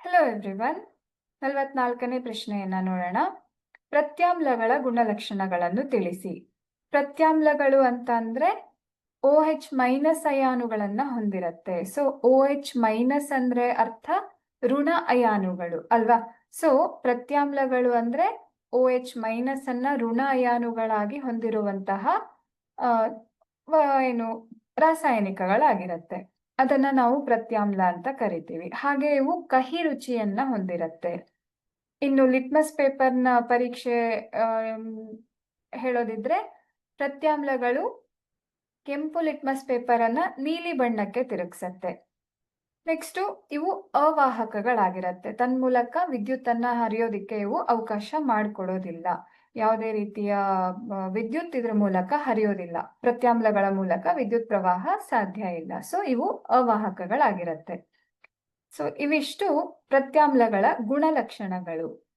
Hello everyone ನಲವತ್ನಾಲ್ಕನೇ ಪ್ರಶ್ನೆಯನ್ನ ನೋಡೋಣ. ಪ್ರತ್ಯಾಮ್ಲಗಳ ಗುಣಲಕ್ಷಣಗಳನ್ನು ತಿಳಿಸಿ. ಪ್ರತ್ಯಾಮ್ಲಗಳು ಅಂತ ಅಂದ್ರೆ ಓ ಎಚ್ ಮೈನಸ್ ಅಯಾನುಗಳನ್ನ ಹೊಂದಿರತ್ತೆ. ಸೊ ಓ ಎಚ್ ಮೈನಸ್ ಅಂದ್ರೆ ಅರ್ಥ ಋಣ ಅಯಾನುಗಳು ಅಲ್ವಾ? ಸೊ ಪ್ರತ್ಯಾಮ್ಲಗಳು ಅಂದ್ರೆ ಓ ಎಚ್ ಮೈನಸ್ ಅನ್ನ ಋಣ ಅಯಾನುಗಳಾಗಿ ಹೊಂದಿರುವಂತಹ ಏನು, ರಾಸಾಯನಿಕಗಳಾಗಿರತ್ತೆ. ಅದನ್ನ ನಾವು ಪ್ರತ್ಯಾಮ್ಲ ಅಂತ ಕರಿತೀವಿ. ಹಾಗೆ ಇವು ಕಹಿ ರುಚಿಯನ್ನ ಹೊಂದಿರುತ್ತೆ. ಇನ್ನು ಲಿಟ್ಮಸ್ ಪೇಪರ್ನ ಪರೀಕ್ಷೆ ಹೇಳೋದಿದ್ರೆ ಪ್ರತ್ಯಾಮ್ಲಗಳು ಕೆಂಪು ಲಿಟ್ಮಸ್ ಪೇಪರ್ ಅನ್ನ ನೀಲಿ ಬಣ್ಣಕ್ಕೆ ತಿರುಗಿಸತ್ತೆ. ನೆಕ್ಸ್ಟು ಇವು ಅವಾಹಕಗಳಾಗಿರತ್ತೆ. ತನ್ಮೂಲಕ ವಿದ್ಯುತ್ತನ್ನ ಹರಿಯೋದಿಕ್ಕೆ ಇವು ಅವಕಾಶ ಮಾಡಿಕೊಡೋದಿಲ್ಲ ಯಾವುದೇ ರೀತಿಯ ವಿದ್ಯುತ್ ಇದ್ರ ಮೂಲಕ ಹರಿಯೋದಿಲ್ಲ. ಪ್ರತ್ಯಾಮ್ಲಗಳ ಮೂಲಕ ವಿದ್ಯುತ್ ಪ್ರವಾಹ ಸಾಧ್ಯ ಇಲ್ಲ. ಸೊ ಇವು ಅವಾಹಕಗಳಾಗಿರುತ್ತೆ. ಸೊ ಇವಿಷ್ಟು ಪ್ರತ್ಯಾಮ್ಲಗಳ ಗುಣಲಕ್ಷಣಗಳು.